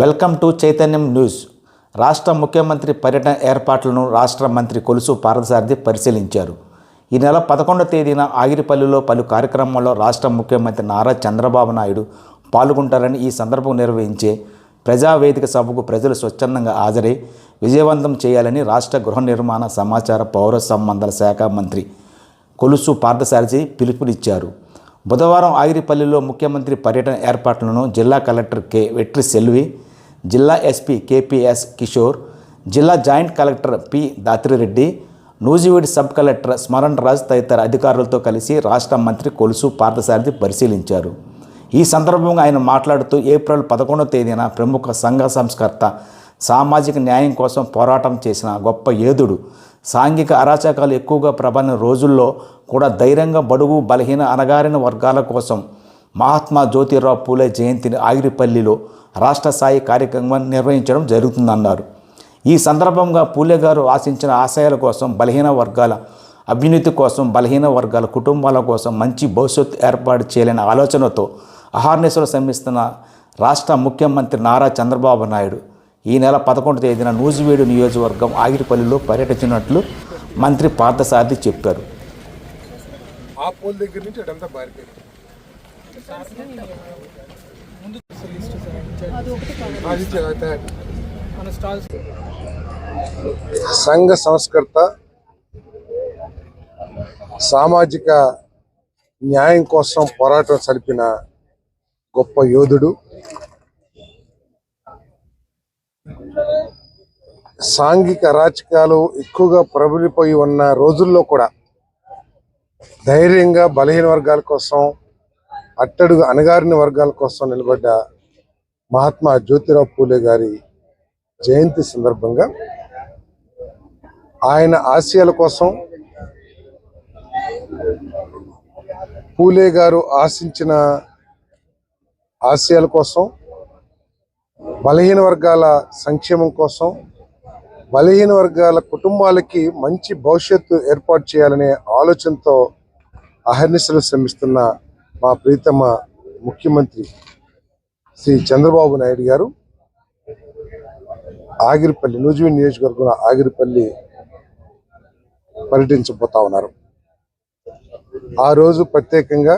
Welcome to చైతన్యం news. రాష్ట్ర ముఖ్యమంత్రి పర్యటన ఏర్పాట్లను రాష్ట్ర మంత్రి కొలుసు పార్థసారథి పరిశీలించారు. ఈ నెల పదకొండవ తేదీన ఆగిరిపల్లిలో పలు కార్యక్రమాల్లో రాష్ట్ర ముఖ్యమంత్రి నారా చంద్రబాబు నాయుడు పాల్గొంటారని ఈ సందర్భం నిర్వహించే ప్రజావేదిక సభకు ప్రజలు స్వచ్ఛందంగా హాజరై విజయవంతం చేయాలని రాష్ట్ర గృహ నిర్మాణ సమాచార పౌర సంబంధాల శాఖ మంత్రి కొలుసు పార్థసారథి పిలుపునిచ్చారు. బుధవారం ఆగిరిపల్లిలో ముఖ్యమంత్రి పర్యటన ఏర్పాట్లను జిల్లా కలెక్టర్ కె వెట్రి సెల్వి జిల్లా ఎస్పీ కేపీఎస్ కిషోర్ జిల్లా జాయింట్ కలెక్టర్ పి దాత్రిరెడ్డి నూజివీడి సబ్ కలెక్టర్ స్మరణ్ రాజ్ తదితర అధికారులతో కలిసి రాష్ట్ర మంత్రి కొలుసు పార్థసారథి పరిశీలించారు. ఈ సందర్భంగా ఆయన మాట్లాడుతూ ఏప్రిల్ పదకొండవ తేదీన ప్రముఖ సంఘ సంస్కర్త సామాజిక న్యాయం కోసం పోరాటం చేసిన గొప్ప యోధుడు సాంఘిక అరాచకాలు ఎక్కువగా ప్రబలిన రోజుల్లో కూడా ధైర్యంగా బడుగు బలహీన అనగారిన వర్గాల కోసం మహాత్మా జ్యోతిరావు పూలే జయంతిని ఆగిరిపల్లిలో రాష్ట్ర స్థాయి కార్యక్రమం నిర్వహించడం జరుగుతుందన్నారు. ఈ సందర్భంగా పూలే గారు ఆశించిన ఆశయాల కోసం బలహీన వర్గాల అభ్యున్నతి కోసం బలహీన వర్గాల కుటుంబాల కోసం మంచి భవిష్యత్తు ఏర్పాటు చేయాలనే ఆలోచనతో అహార్నిశలు శ్రమిస్తున్న రాష్ట్ర ముఖ్యమంత్రి నారా చంద్రబాబు నాయుడు ఈ నెల పదకొండు తేదీన నూజివీడు నియోజకవర్గం ఆగిరిపల్లిలో పర్యటించినట్లు మంత్రి పార్థసారథి చెప్పారు. ఆ పోల్ దగ్గర నుంచి సంఘ సంస్కర్త సామాజిక న్యాయం కోసం పోరాటం సరిపిన గొప్ప యోధుడు. సాంఘిక అరాచకాలు ఎక్కువగా ప్రబలిపోయి ఉన్న రోజుల్లో కూడా ధైర్యంగా బలహీన వర్గాల కోసం అట్టడుగు అణగారిన వర్గాల కోసం నిలబడ్డ మహాత్మా జ్యోతిరావు పూలే గారి జయంతి సందర్భంగా ఆయన ఆశయాల కోసం పూలే గారు ఆశించిన ఆశయాల కోసం బలహీన వర్గాల సంక్షేమం కోసం బలహీన వర్గాల కుటుంబాలకి మంచి భవిష్యత్తు ఏర్పాటు చేయాలనే ఆలోచనతో అహర్నిశలు శ్రమిస్తున్న మా ప్రీతమ ముఖ్యమంత్రి శ్రీ చంద్రబాబు నాయుడు గారు ఆగిరిపల్లి నూజివీ నియోజకవర్గం ఆగిరిపల్లి పర్యటించబోతా ఉన్నారు. ఆ రోజు ప్రత్యేకంగా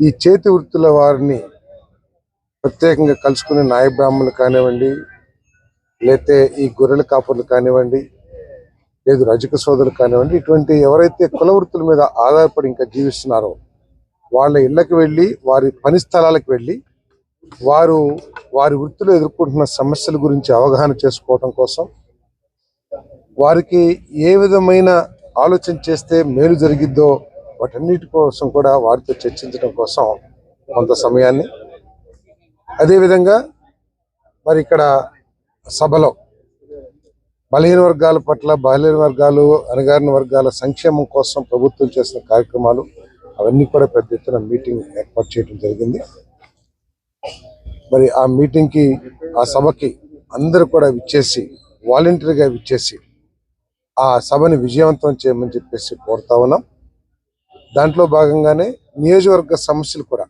ఈ చేతి వృత్తుల వారిని ప్రత్యేకంగా కలుసుకునే నాయ బ్రాహ్మణులు కానివ్వండి లేతే ఈ గొర్రెల కాపర్లు కానివ్వండి లేదు రజక సోదరులు కానివ్వండి ఇటువంటి ఎవరైతే కుల వృత్తుల మీద ఆధారపడి ఇంకా జీవిస్తున్నారో వాళ్ళ ఇళ్ళకి వెళ్ళి వారి పని స్థలాలకు వెళ్ళి వారు వారి వృత్తిలో ఎదుర్కొంటున్న సమస్యల గురించి అవగాహన చేసుకోవటం కోసం వారికి ఏ విధమైన ఆలోచన చేస్తే మేలు జరిగిద్దో వాటన్నిటి కోసం కూడా వారితో చర్చించడం కోసం కొంత సమయాన్ని. అదేవిధంగా మరి ఇక్కడ సభలో బలహీన వర్గాల పట్ల బలహీన వర్గాలు అణగారిన వర్గాల సంక్షేమం కోసం ప్రభుత్వం చేసిన కార్యక్రమాలు అవన్నీ కూడా పెద్ద ఎత్తున మీటింగ్ ఏర్పాటు చేయడం జరిగింది. మరి ఆ మీటింగ్కి ఆ సభకి అందరూ కూడా విచ్చేసి వాలంటీర్గా విచ్చేసి ఆ సభని విజయవంతం చేయమని చెప్పేసి కోరుతా ఉన్నాం. దాంట్లో భాగంగానే నియోజకవర్గ సమస్యలు కూడా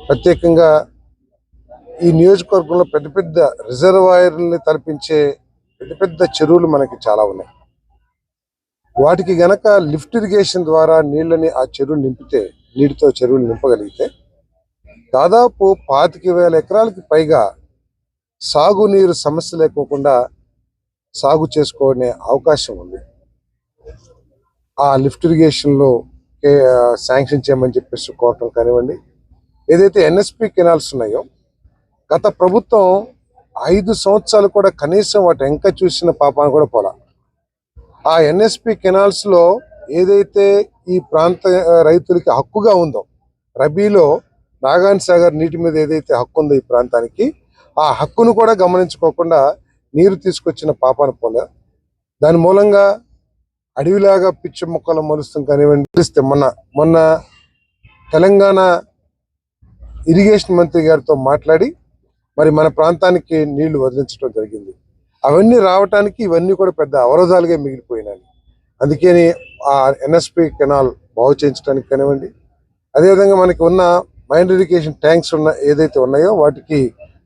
ప్రత్యేకంగా ఈ నియోజకవర్గంలో పెద్ద పెద్ద రిజర్వాయర్ని తలపించే పెద్ద పెద్ద చెరువులు మనకి చాలా ఉన్నాయి. వాటికి గనక లిఫ్ట్ ఇరిగేషన్ ద్వారా నీళ్ళని ఆ చెరువు నింపితే నీటితో చెరువులు నింపగలిగితే దాదాపు పాతిక వేల ఎకరాలకి పైగా సాగునీరు సమస్య లేకోకుండా సాగు చేసుకునే అవకాశం ఉంది. ఆ లిఫ్ట్ ఇరిగేషన్లో శాంక్షన్ చేయమని చెప్పేసి కోరటం కానివ్వండి. ఏదైతే ఎన్ఎస్పి కెనాల్స్ ఉన్నాయో గత ప్రభుత్వం ఐదు సంవత్సరాలు కూడా కనీసం వాటి ఎంక చూసిన పాపాన్ని కూడా పోలా. ఆ ఎన్ఎస్పి కెనాల్స్లో ఏదైతే ఈ ప్రాంత రైతులకి హక్కుగా ఉందో రబీలో నాగాన్ సాగర్ నీటి మీద ఏదైతే హక్కు ఉందో ఈ ప్రాంతానికి ఆ హక్కును కూడా గమనించుకోకుండా నీరు తీసుకొచ్చిన పాపాన పోలే. దాని మూలంగా అడవిలాగా పిచ్చి మొక్కలు మలుస్తాం కానివ్వండి తెలిస్తే మొన్న మొన్న తెలంగాణ ఇరిగేషన్ మంత్రి గారితో మాట్లాడి మరి మన ప్రాంతానికి నీళ్ళు వదిలించడం జరిగింది. అవన్నీ రావటానికి ఇవన్నీ కూడా పెద్ద అవరోధాలుగా మిగిలిపోయినాయి. అందుకని ఆ ఎన్ఎస్పి కెనాల్ బాగు చేయించడానికి కానివ్వండి అదేవిధంగా మనకి ఉన్న మైండ్ ఇరిగేషన్ ట్యాంక్స్ ఉన్న ఏదైతే ఉన్నాయో వాటికి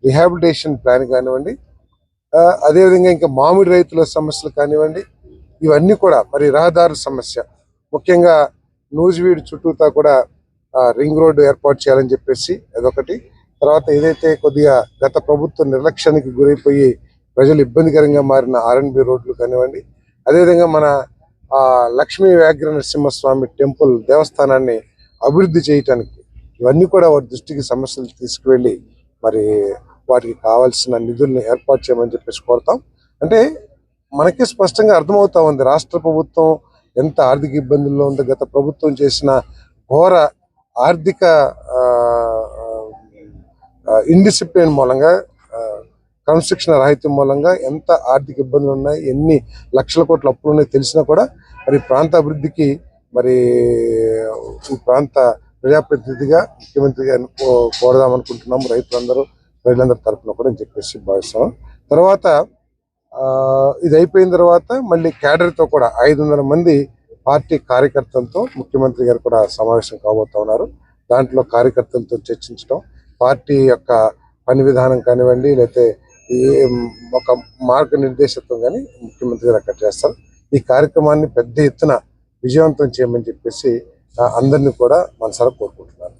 రిహాబిలిటేషన్ ప్లాన్ కానివ్వండి అదేవిధంగా ఇంకా మామిడి రైతుల సమస్యలు కానివ్వండి ఇవన్నీ కూడా మరి రహదారుల సమస్య. ముఖ్యంగా నూజివీడు చుట్టూతా కూడా రింగ్ రోడ్డు ఏర్పాటు చేయాలని చెప్పేసి అదొకటి. తర్వాత ఏదైతే కొద్దిగా గత ప్రభుత్వ నిర్లక్ష్యానికి గురైపోయి ప్రజలు ఇబ్బందికరంగా మారిన ఆర్ఎన్బి రోడ్లు కానివ్వండి అదేవిధంగా మన ఆ లక్ష్మీ వ్యాఘ్ర నరసింహస్వామి టెంపుల్ దేవస్థానాన్ని అభివృద్ధి చేయటానికి ఇవన్నీ కూడా వారి దృష్టికి సమస్యలు తీసుకువెళ్ళి మరి వాటికి కావాల్సిన నిధుల్ని ఏర్పాటు చేయమని చెప్పేసి కోరుతాం. అంటే మనకి స్పష్టంగా అర్థమవుతా ఉంది రాష్ట్ర ప్రభుత్వం ఎంత ఆర్థిక ఇబ్బందుల్లో ఉందో గత ప్రభుత్వం చేసిన ఘోర ఆర్థిక ఇండిసిప్లిన్ మూలంగా కన్స్ట్రక్షన్ రాహిత్యం మూలంగా ఎంత ఆర్థిక ఇబ్బందులు ఉన్నాయి ఎన్ని లక్షల కోట్ల అప్పులు ఉన్నాయి తెలిసినా కూడా మరి ప్రాంత అభివృద్ధికి మరి ఈ ప్రాంత ప్రజాప్రతినిధిగా ముఖ్యమంత్రి గారిని కో- అనుకుంటున్నాము రైతులందరూ ప్రజలందరి తరఫున కూడా అని చెప్పేసి భావిస్తాం తర్వాత ఇది అయిపోయిన తర్వాత మళ్ళీ క్యాడర్తో తో కూడా ఐదు వందల మంది పార్టీ కార్యకర్తలతో ముఖ్యమంత్రి గారు కూడా సమావేశం కాబోతా ఉన్నారు. దాంట్లో కార్యకర్తలతో చర్చించడం పార్టీ యొక్క పని విధానం కానివ్వండి లేకపోతే ఈ ఒక మార్గనిర్దేశత్వం కానీ ముఖ్యమంత్రి గారు అక్కడ చేస్తారు. ఈ కార్యక్రమాన్ని పెద్ద ఎత్తున విజయవంతం చేయమని చెప్పేసి అందరినీ కూడా మనసారా కోరుకుంటున్నాను.